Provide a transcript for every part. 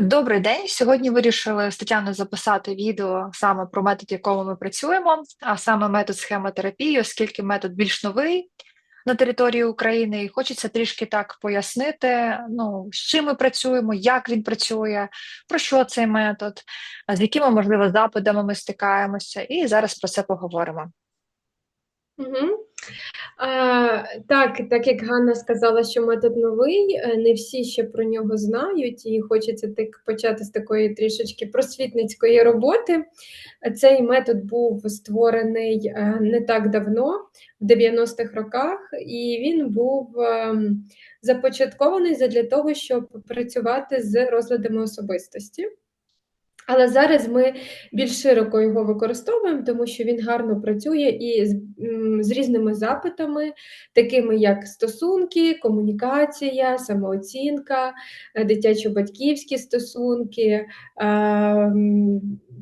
Добрий день. Сьогодні вирішили з Тетяною записати відео саме про метод, якому ми працюємо, а саме метод схемотерапії, оскільки метод більш новий на території України, і хочеться трішки так пояснити, ну, з чим ми працюємо, як він працює, про що цей метод, з якими, можливо, запитами ми стикаємося, і зараз про це поговоримо. Угу. Так, так як Ганна сказала, що метод новий, е, не всі ще про нього знають, і хочеться так почати з такої трішечки просвітницької роботи. Цей метод був створений е, не так давно, в 90-х роках, і він був ем, започаткований для того, щоб працювати з розладами особистості. Але зараз ми більш широко його використовуємо, тому що він гарно працює і з, з різними запитами, такими як стосунки, комунікація, самооцінка, е, дитячо-батьківські стосунки, е,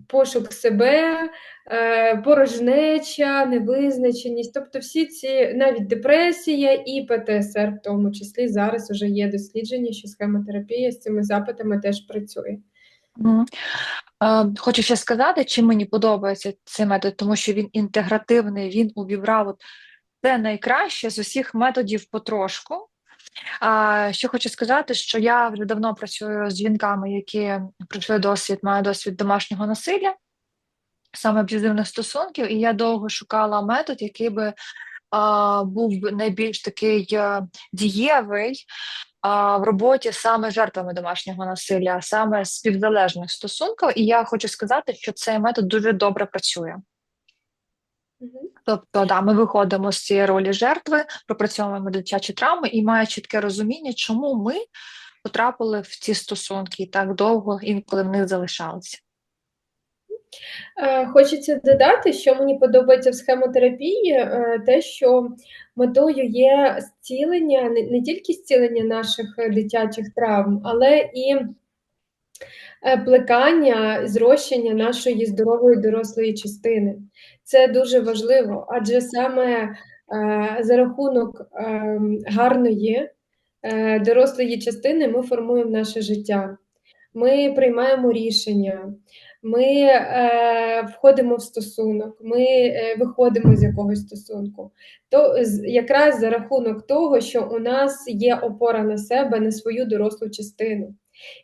пошук себе, е, порожнеча, невизначеність. Тобто всі ці навіть депресія і ПТСР, в тому числі зараз вже є дослідження, що схемотерапія з цими запитами теж працює. Хочу ще сказати, чи мені подобається цей метод, тому що він інтегративний, він увібрав це найкраще з усіх методів потрошку. Що хочу сказати, що я вже давно працюю з жінками, які пройшли досвід, мають досвід домашнього насилля, саме аб'юзивних стосунків, і я довго шукала метод, який би був найбільш такий е, дієвий в роботі саме жертвами домашнього насилля, саме співзалежних стосунків, і я хочу сказати, що цей метод дуже добре працює. Тобто, да, ми виходимо з цієї ролі жертви, пропрацьовуємо дитячі травми і має чітке розуміння, чому ми потрапили в ці стосунки і так довго інколи в них залишалися. Е, хочеться додати, що мені подобається в схемотерапії, е, те, що метою є зцілення, не тільки зцілення наших дитячих травм, але і е, плекання, зрощення нашої здорової дорослої частини. Це дуже важливо, адже саме за рахунок гарної дорослої частини ми формуємо наше життя. Ми приймаємо рішення, ми е, входимо в стосунок, ми е, виходимо з якогось стосунку. То якраз за рахунок того, що у нас є опора на себе, на свою дорослу частину.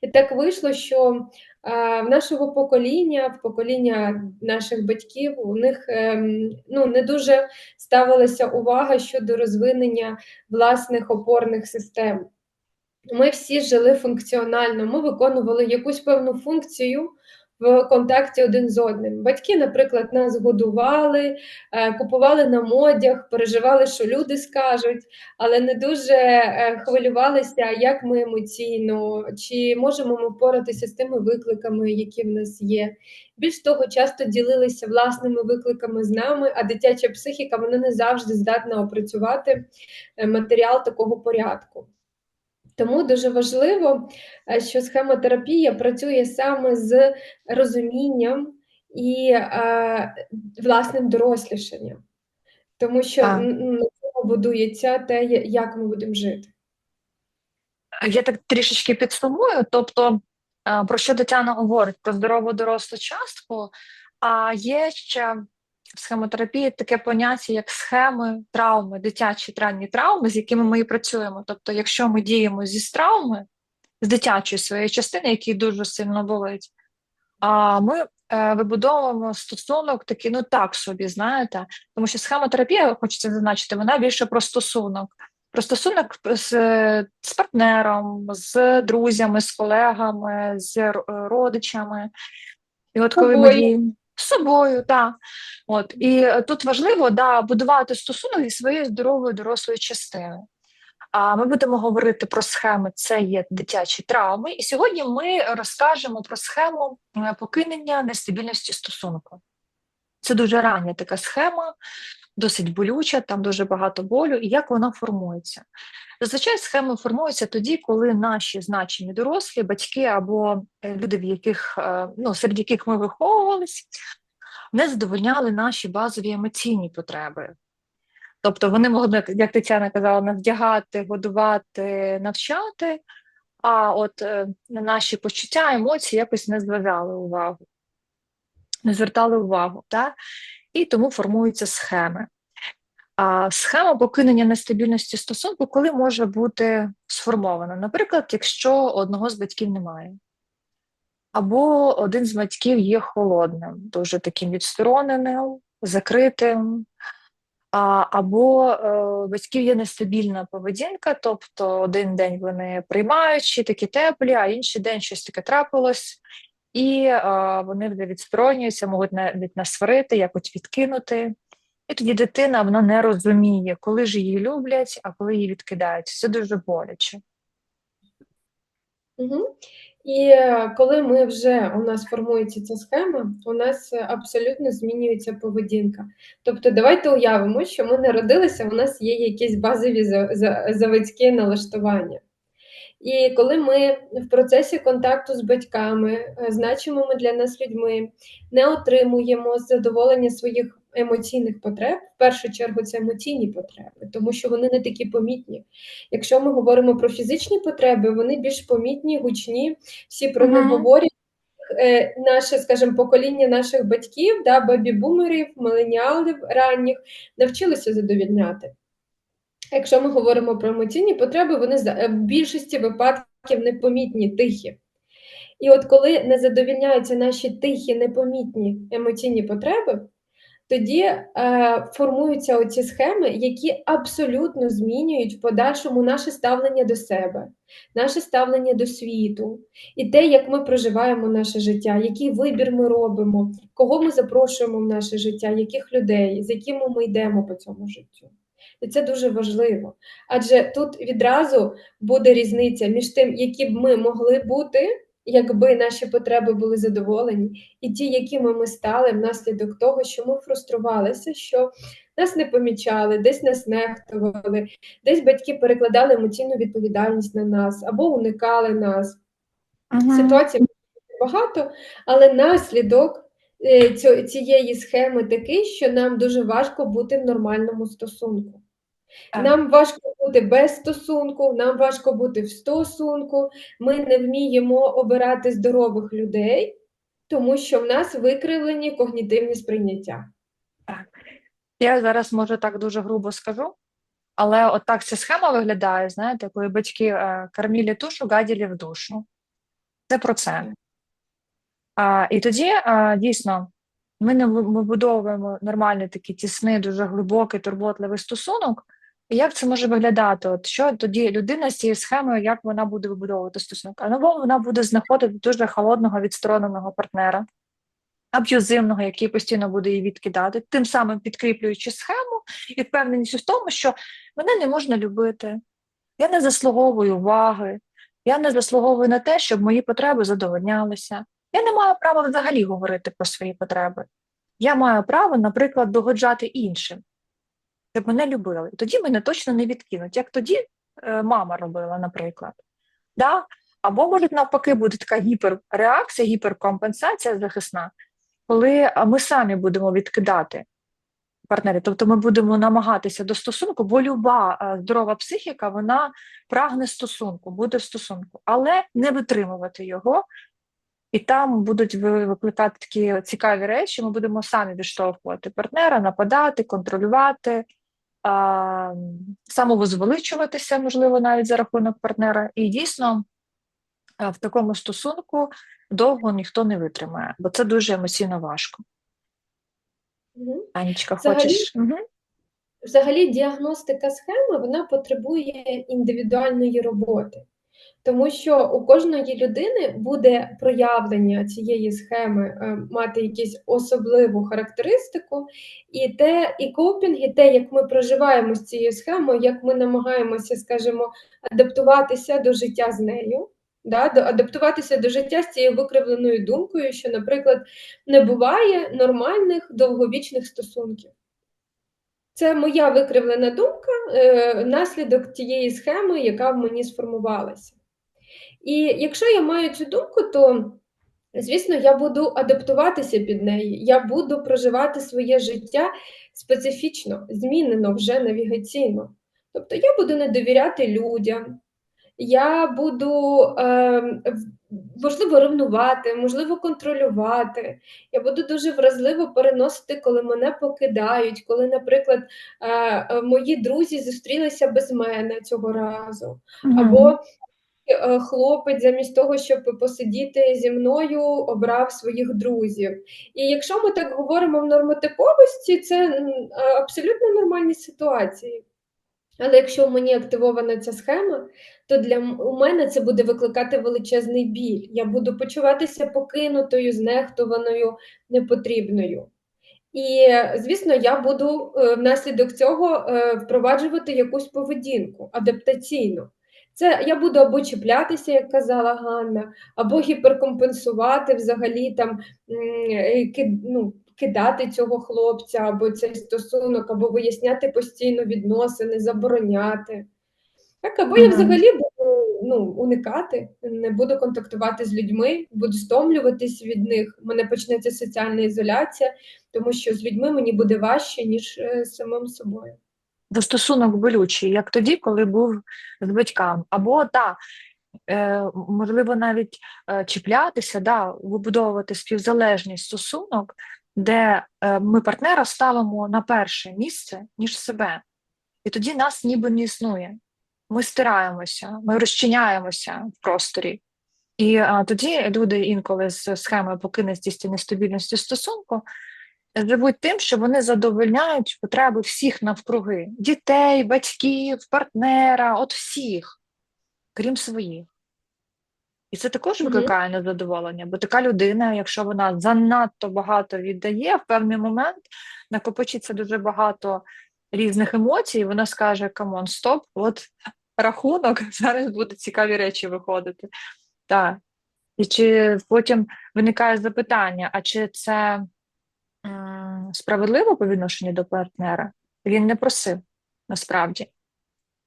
І так вийшло, що е, в нашого покоління, в покоління наших батьків, у них е, ну, не дуже ставилася увага щодо розвинення власних опорних систем. Ми всі жили функціонально, ми виконували якусь певну функцію в контакті один з одним. Батьки, наприклад, нас годували, е, купували нам одяг, переживали, що люди скажуть, але не дуже е, хвилювалися, як ми емоційно, чи можемо ми впоратися з тими викликами, які в нас є. Більш того, часто ділилися власними викликами з нами, а дитяча психіка вона не завжди здатна опрацювати е, матеріал такого порядку. Тому дуже важливо, е, що схемотерапія працює саме з розумінням і е, власним дорослішанням, тому що а. на цьому будується те, як ми будемо жити. Я так трішечки підсумую, тобто, е, про що Тетяна говорить про здорову дорослу частку, а є ще в схемотерапії таке поняття, як схеми травми, дитячі травні травми, з якими ми і працюємо. Тобто, якщо ми діємо зі травми, з дитячої своєї частини, який дуже сильно болить, а ми е, вибудовуємо стосунок такий, ну так собі, знаєте, тому що схемотерапія, хочеться зазначити, вона більше про стосунок. Про стосунок з з партнером, з друзями, з колегами, з родичами. І от коли ми діємо з собою, так. От і е, тут важливо да, будувати стосунок зі своєю здоровою дорослою частиною. А ми будемо говорити про схеми, це є дитячі травми. І сьогодні ми розкажемо про схему е, покинення нестабільності стосунку. Це дуже рання така схема, досить болюча, там дуже багато болю, і як вона формується. Зазвичай схеми формуються тоді, коли наші значені дорослі, батьки або е, люди, в яких, е, ну, серед яких ми виховувалися, не задовольняли наші базові емоційні потреби. Тобто вони могли, як Тетяна казала, нас вдягати, годувати, навчати, а от е, на наші почуття, емоції якось не звертали увагу, не звертали увагу. Так? І тому формуються схеми. А схема покинення нестабільності стосунку, коли може бути сформована. Наприклад, якщо одного з батьків немає, або один з батьків є холодним, дуже таким відстороненим, закритим, а, або е, батьків є нестабільна поведінка, тобто один день вони приймаючі, такі теплі, а інший день щось таке трапилось, і е, вони вже відсторонюються, можуть навіть насварити, якось відкинути. І тоді дитина вона не розуміє, коли ж її люблять, а коли її відкидають. Це дуже боляче. Угу. І е, коли ми вже у нас формується ця схема, у нас абсолютно змінюється поведінка. Тобто, давайте уявимо, що ми народилися, у нас є якісь базові за- за- заводські налаштування. І коли ми в процесі контакту з батьками, е, значимими для нас людьми, не отримуємо задоволення своїх емоційних потреб, в першу чергу це емоційні потреби, тому що вони не такі помітні. Якщо ми говоримо про фізичні потреби, вони більш помітні, гучні, всі про них говорять. Е, Наше, скажімо, покоління наших батьків, да, бабі-бумерів, миленіалів ранніх навчилися задовільняти. Якщо ми говоримо про емоційні потреби, вони е, в більшості випадків непомітні, тихі. І от коли не задовільняються наші тихі, непомітні емоційні потреби, тоді е, формуються оці схеми, які абсолютно змінюють в подальшому наше ставлення до себе, наше ставлення до світу, і те, як ми проживаємо наше життя, який вибір ми робимо, кого ми запрошуємо в наше життя, яких людей, з якими ми йдемо по цьому життю. І це дуже важливо. Адже тут відразу буде різниця між тим, які б ми могли бути, якби наші потреби були задоволені, і ті, якими ми стали внаслідок того, що ми фруструвалися, що нас не помічали, десь нас нехтували, десь батьки перекладали емоційну відповідальність на нас або уникали нас. Мгм. Ситуацій багато, але наслідок е, цієї схеми такий, що нам дуже важко бути в нормальному стосунку. Так. Нам важко бути без стосунку, нам важко бути в стосунку. Ми не вміємо обирати здорових людей, тому що в нас викривлені когнітивні сприйняття. Я зараз може так дуже грубо скажу, але от так ця схема виглядає, знаєте, коли батьки е, кормили тушу, гаділи в душу. Це про це. А, і тоді а, дійсно ми не ви- ми будовуємо нормальний такий тісний, дуже глибокий, турботливий стосунок. Як це може виглядати? От що тоді людина з цією схемою, як вона буде вибудовувати стосунок? А ново вона буде знаходити дуже холодного, відстороненого партнера, аб'юзивного, який постійно буде її відкидати, тим самим підкріплюючи схему і впевненість в тому, що мене не можна любити, я не заслуговую уваги, я не заслуговую на те, щоб мої потреби задовольнялися. Я не маю права взагалі говорити про свої потреби. Я маю право, наприклад, догоджати іншим, щоб мене любили. Тоді мене точно не відкинуть, як тоді е, мама робила, наприклад. Да? Або, може, навпаки, буде така гіперреакція, гіперкомпенсація захисна, коли ми самі будемо відкидати партнерів. Тобто ми будемо намагатися до стосунку, бо люба е, здорова психіка вона прагне стосунку, буде в стосунку, але не витримувати його. І там будуть викликати такі цікаві речі. Ми будемо самі відштовхувати партнера, нападати, контролювати, а, самовозвеличуватися, можливо, навіть за рахунок партнера. І дійсно в такому стосунку довго ніхто не витримає, бо це дуже емоційно важко. Анічка, Взагалі- хочеш? Угу. Взагалі, діагностика схеми вона потребує індивідуальної роботи, тому що у кожної людини буде проявлення цієї схеми е, мати якусь особливу характеристику, і те, і копінг, і те, як ми проживаємо з цією схемою, як ми намагаємося, скажімо, адаптуватися до життя з нею. Да, адаптуватися до життя з цією викривленою думкою, що, наприклад, не буває нормальних довговічних стосунків. Це моя викривлена думка, е, наслідок тієї схеми, яка в мені сформувалася. І якщо я маю цю думку, то, звісно, я буду адаптуватися під неї, я буду проживати своє життя специфічно, змінено вже навігаційно. Тобто я буду не довіряти людям, я буду, е, можливо, ревнувати, можливо, контролювати. Я буду дуже вразливо переносити, коли мене покидають, коли, наприклад, е, мої друзі зустрілися без мене цього разу. Або Е, хлопець замість того, щоб посидіти зі мною, обрав своїх друзів. І якщо ми так говоримо в нормотиповості, це абсолютно нормальні ситуації. Але якщо в мені активована ця схема, то для у мене це буде викликати величезний біль. Я буду почуватися покинутою, знехтуваною, непотрібною. І, звісно, я буду е, внаслідок цього е, впроваджувати якусь поведінку адаптаційну. Це я буду або чіплятися, як казала Ганна, або гіперкомпенсувати взагалі там ну, кидати цього хлопця, або цей стосунок, або виясняти постійно відносини, забороняти. Так, Або я взагалі буду ну, уникати, не буду контактувати з людьми, буду стомлюватись від них. У мене почнеться соціальна ізоляція, тому що з людьми мені буде важче, ніж е, самим собою стосунок болючий, як тоді, коли був з батьками. Або так, е, можливо, навіть е, чіплятися, да, вибудовувати співзалежність стосунок, де е, ми партнера ставимо на перше місце, ніж себе. І тоді нас ніби не існує. Ми стираємося, ми розчиняємося в просторі. І а, тоді люди інколи з схемою покинутості нестабільності стосунку живуть тим, що вони задовольняють потреби всіх навкруги: дітей, батьків, партнера, от всіх, крім своїх. І це також викликає незадоволення, бо така людина, якщо вона занадто багато віддає, в певний момент накопичиться дуже багато різних емоцій, і вона скаже: Камон, стоп, от рахунок, зараз будуть цікаві речі виходити. Так. І чи потім виникає запитання: а чи це справедливо по відношенню до партнера, він не просив насправді.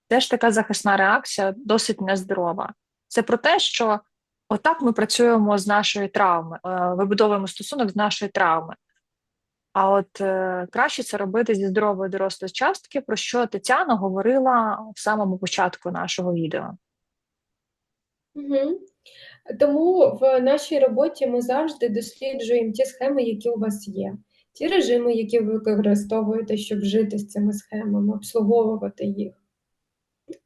Теж така захисна реакція досить нездорова. Це про те, що отак ми працюємо з нашої травми, е, вибудовуємо стосунок з нашої травми. А от е, краще це робити зі здорової дорослої частки, про що Тетяна говорила в самому початку нашого відео. Угу. Тому в нашій роботі ми завжди досліджуємо ті схеми, які у вас є ті режими, які ви використовуєте, щоб жити з цими схемами, обслуговувати їх.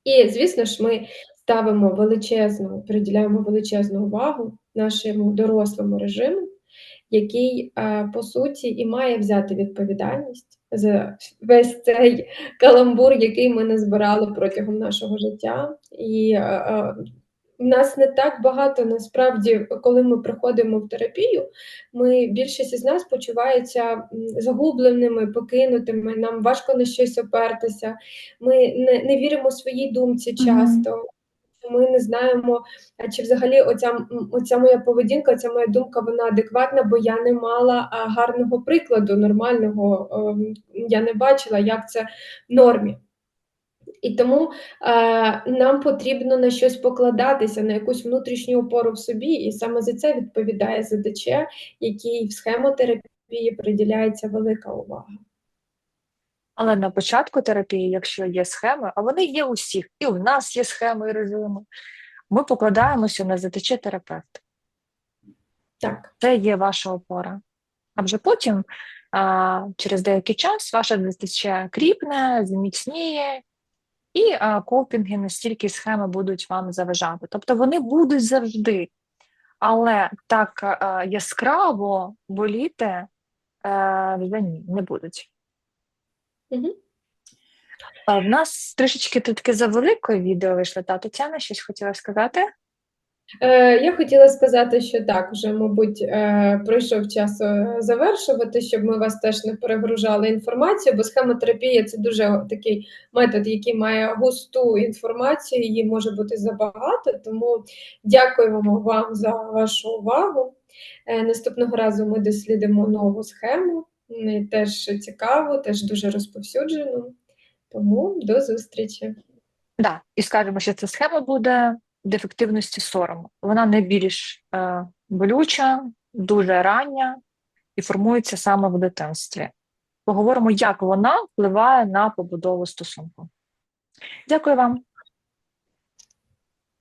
І, звісно ж, ми ставимо величезну, приділяємо величезну увагу нашому дорослому режиму, який, по суті, і має взяти відповідальність за весь цей каламбур, який ми назбирали протягом нашого життя. І нас не так багато насправді, коли ми приходимо в терапію, ми більшість із нас почуваються загубленими, покинутими. Нам важко на щось опертися. Ми не не віримо своїй думці часто. Mm -hmm. Ми не знаємо, чи взагалі оця оця моя поведінка, оця моя думка, вона адекватна, бо я не мала гарного прикладу, нормального. Ем, я не бачила, як це в нормі. І тому е, нам потрібно на щось покладатися, на якусь внутрішню опору в собі, і саме за це відповідає ЗДЧ, який в схемотерапії приділяється велика увага. Але на початку терапії, якщо є схеми, а вони є у всіх, і у нас є схеми і режими, ми покладаємося на ЗТЧ терапевта. Так. Це є ваша опора. А вже потім, а, через деякий час, ваша ЗТЧ кріпне, зміцніє, і а, копінги настільки схеми будуть вам заважати. Тобто вони будуть завжди, але так а, яскраво боліти а, вже ні, не будуть. Угу. А, в нас трішечки тут таке за велике відео вийшло. Та Тетяна щось хотіла сказати? Е, я хотіла сказати, що так, вже, мабуть, е, пройшов час е, завершувати, щоб ми вас теж не перегружали інформацію, бо схемотерапія це дуже такий метод, який має густу інформацію, її може бути забагато. Тому дякуємо вам за вашу увагу. Наступного разу ми дослідимо нову схему, теж цікаву, теж дуже розповсюджену. Тому до зустрічі. Да, і скажемо, що ця схема буде дефективності сорому. Вона найбільш е, болюча, дуже рання і формується саме в дитинстві. Поговоримо, як вона впливає на побудову стосунку. Дякую вам.